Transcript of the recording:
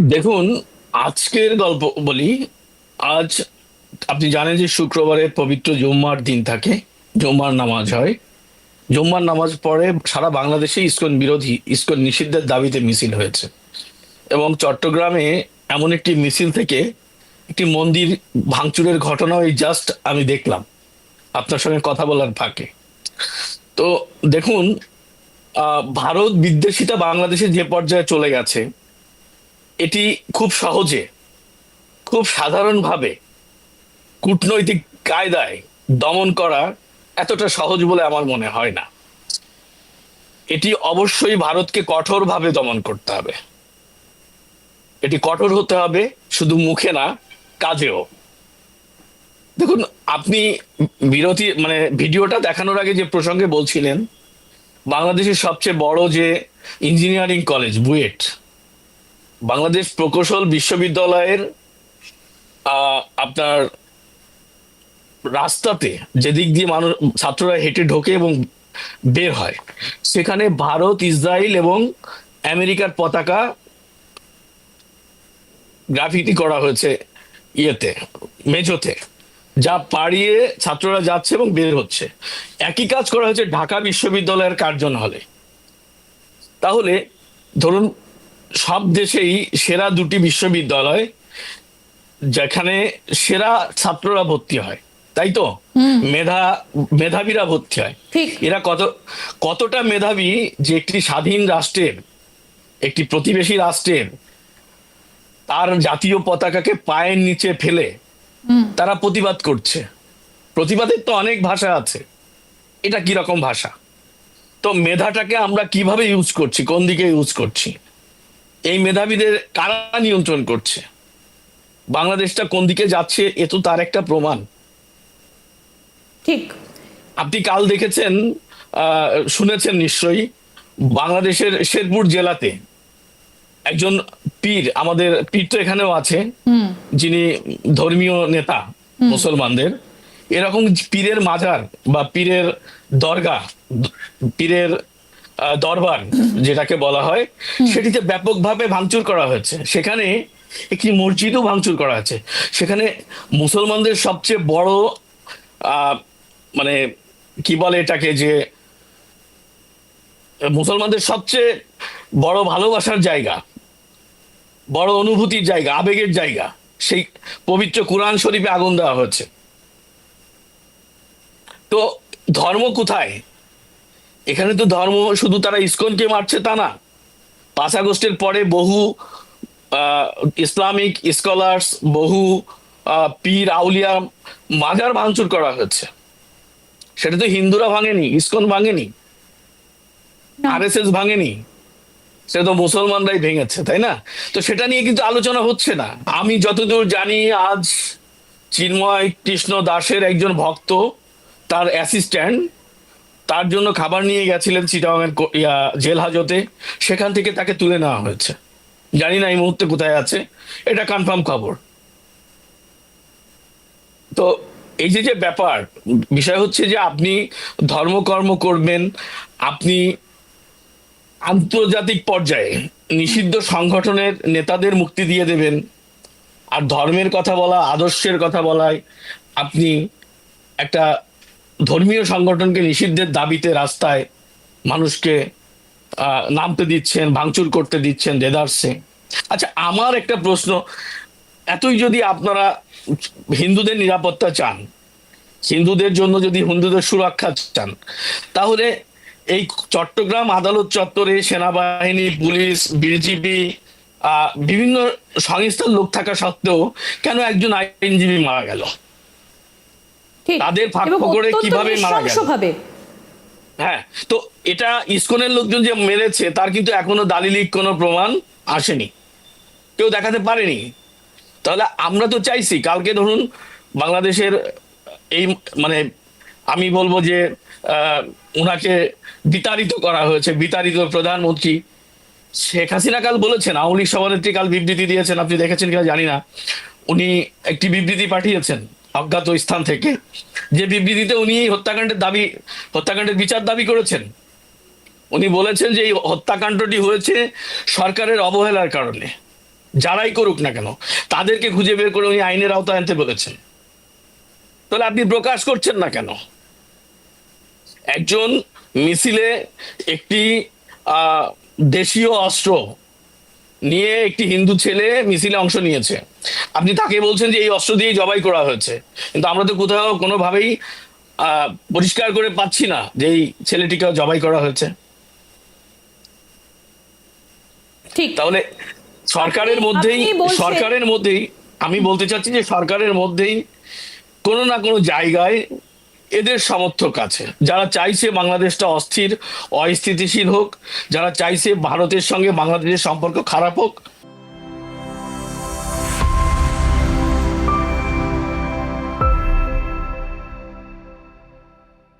দেখুন, আজকের গল্প বলি, আজ আপনি জানেন যে শুক্রবারে পবিত্র জুম্মার দিন থাকে, জুম্মার নামাজ হয়। জুম্মার নামাজ পরে সারা বাংলাদেশে ইস্কন বিরোধী, ইস্কন নিষিদ্ধের দাবিতে মিছিল হয়েছে। এবং চট্টগ্রামে এমন একটি মিছিল থেকে একটি মন্দির ভাঙচুরের ঘটনা ওই জাস্ট আমি দেখলাম। আপনার সঙ্গে কথা বলার ফাঁকে। তো দেখুন ভারত বিদ্বেষিতা বাংলাদেশে যে পর্যায়ে চলে গেছে এটি খুব সহজে, খুব সাধারণভাবে কূটনৈতিক কায়দায় দমন করা এতটা সহজ বলে আমার মনে হয় না। এটি অবশ্যই ভারতকে কঠোরভাবে দমন করতে হবে। এটি কঠোর হতে হবে শুধু মুখে না, কাজেও। দেখুন, আপনি বিরতি মানে ভিডিওটা দেখানোর আগে যে প্রসঙ্গে বলছিলেন, বাংলাদেশের সবচেয়ে বড় যে ইঞ্জিনিয়ারিং কলেজ বুয়েট বাংলাদেশ প্রকৌশল বিশ্ববিদ্যালয়ের আপনার রাস্তাতে যেদিক দিয়ে মানুষ, ছাত্ররা হেঁটে ঢোকে এবং বের হয়, সেখানে ভারত ইসরায়েল এবং আমেরিকার পতাকা গ্রাফিতি করা হয়েছে ইয়েতে, মেঝোতে, যা পাড়িয়ে ছাত্ররা যাচ্ছে এবং বের হচ্ছে। একই কাজ করা হয়েছে ঢাকা বিশ্ববিদ্যালয়ের কার্জন হলে তাহলে ধরুন সব দেশেই সেরা দুটি বিশ্ববিদ্যালয় যেখানে সেরা ছাত্ররা ভর্তি হয় তাই তো? মেধা মেধাবীরা ভর্তি হয়। এরা কত কতটা মেধাবী যে একটি স্বাধীন রাষ্ট্রের একটি প্রতিবেশী রাষ্ট্রের তার জাতীয় পতাকাকে পায়ের নিচে ফেলে তারা প্রতিবাদ করছে। প্রতিবাদের তো অনেক ভাষা আছে। এটা কি রকম ভাষা? তো মেধাটাকে আমরা কীভাবে ইউজ করছি? কোন দিকে ইউজ করছি? এই মেধাবীদের কারা নিয়ন্ত্রণ করছে? বাংলাদেশটা কোন দিকে যাচ্ছে এ তো তার একটা প্রমাণ। ঠিক। আপনি কাল দেখেছেন শুনেছেন নিশ্চয়ই বাংলাদেশের শেরপুর জেলাতে একজন পীর আমাদের পীর তো এখানেও আছে যিনি ধর্মীয় নেতা মুসলমানদের। এরকম পীরের মাজার বা পীরের দরগা পীরের দরবার যেটাকে বলা হয় সেটিতে ব্যাপকভাবে ভাঙচুর করা হয়েছে। সেখানে একটি মসজিদও ভাঙচুর করা হয়েছে। সেখানে মুসলমানদের সবচেয়ে বড় আহ, মানে কি বলে এটাকে যে মুসলমানদের সবচেয়ে বড় ভালোবাসার জায়গা বড় অনুভূতির জায়গা আবেগের জায়গা সেই পবিত্র কোরআন শরীফে আগুন দেওয়া হয়েছে। তো ধর্ম কোথায়? এখানে তো ধর্ম শুধু তারা ইসকনকে মারছে তা না। পাঁচ আগস্টের পরে বহু ইসলামিক স্কলার্স বহু পীর আউলিয়া মাজার ভাঙচুর করা হয়েছে। সেটা তো হিন্দুরা ভাঙেনি ইসকন ভাঙেনি আর এস এস ভাঙেনি। সেটা তো মুসলমানরাই ভেঙেছে তাই না? তো সেটা নিয়ে কিন্তু আলোচনা হচ্ছে না। আমি যতদূর জানি আজ চিন্ময় কৃষ্ণ দাসের একজন ভক্ত তার অ্যাসিস্ট্যান্ট তার জন্য খাবার নিয়ে গেছিলেন ইয়া, জেল হাজতে। সেখান থেকে তাকে তুলে নেওয়া হয়েছে। জানি না এই মুহূর্তে কোথায় আছে। এটা কনফার্ম খবর। তো এই যে যে ব্যাপার বিষয় হচ্ছে যে আপনি ধর্মকর্ম করবেন আপনি আন্তর্জাতিক পর্যায়ে নিষিদ্ধ সংগঠনের নেতাদের মুক্তি দিয়ে দেবেন আর ধর্মের কথা বলা আদর্শের কথা বলায় আপনি একটা ধর্মীয় সংগঠনকে নিষিদ্ধের দাবিতে রাস্তায় মানুষকে নামতে দিচ্ছেন, ভাঙচুর করতে দিচ্ছেন দেদারসে। আচ্ছা আমার একটা প্রশ্ন, এতই যদি আপনারা হিন্দুদের নিরাপত্তা চান, হিন্দুদের জন্য যদি হিন্দুদের সুরক্ষা চান, তাহলে এই চট্টগ্রাম আদালত চত্বরে সেনাবাহিনী, পুলিশ, বিজিবি বিভিন্ন সংস্থার লোক থাকা সত্ত্বেও কেন একজন আইনজীবী মারা গেল? তাদের ফাঁক ফোকরে কীভাবে মারা গেল? হ্যাঁ তো এটা ইসকনের লোকজন যে মেরেছে তার কিন্তু এখনও দালিলিক কোনো প্রমাণ আসেনি। কেউ দেখাতে পারেনি। তাহলে আমরা তো চাইছি কালকে ধরুন বাংলাদেশের এই মানে আমি বলব যে আহ, ওনাকে বিতাড়িত করা হয়েছে বিতাড়িত প্রধানমন্ত্রী। শেখ হাসিনা কাল বলেছেন আওয়ামী লীগ সভানেত্রী কাল বিবৃতি দিয়েছেন আপনি দেখেছেন কিনা জানি না। উনি একটি বিবৃতি পাঠিয়েছেন। অজ্ঞাত স্থান থেকে। যে বিবৃতিতে উনি হত্যাকাণ্ডের দাবি, হত্যাকাণ্ডের বিচার দাবি করেছেন, উনি বলেছেন যে এই হত্যাকাণ্ডটি হয়েছে সরকারের অবহেলার কারণে। যারাই করুক না কেন, তাদেরকে খুঁজে বের করে উনি আইনের আওতায় আনতে বলেছেন। তাহলে আপনি প্রকাশ করছেন না কেন? একজন মিছিলে একটি দেশীয় অস্ত্র নিয়ে একটি হিন্দু ছেলে মিছিলে অংশ নিয়েছে। আপনি তাকে বলছেন যে এই অস্ত্র দিয়ে জবাই করা হয়েছে। কিন্তু আমরা তো কোথাও কোনোভাবেই পরিষ্কার করে পাচ্ছি না যে এই ছেলেটিকে জবাই করা হয়েছে। ঠিক। তাহলে সরকারের মধ্যেই সরকারের মধ্যেই আমি বলতে চাচ্ছি যে সরকারের মধ্যেই কোনো না কোনো জায়গায় এদের সমর্থক আছে। যারা চাইছে বাংলাদেশটা অস্থির, অস্থিতিশীল হোক, যারা চাইছে ভারতের সঙ্গে বাংলাদেশের সম্পর্ক খারাপ হোক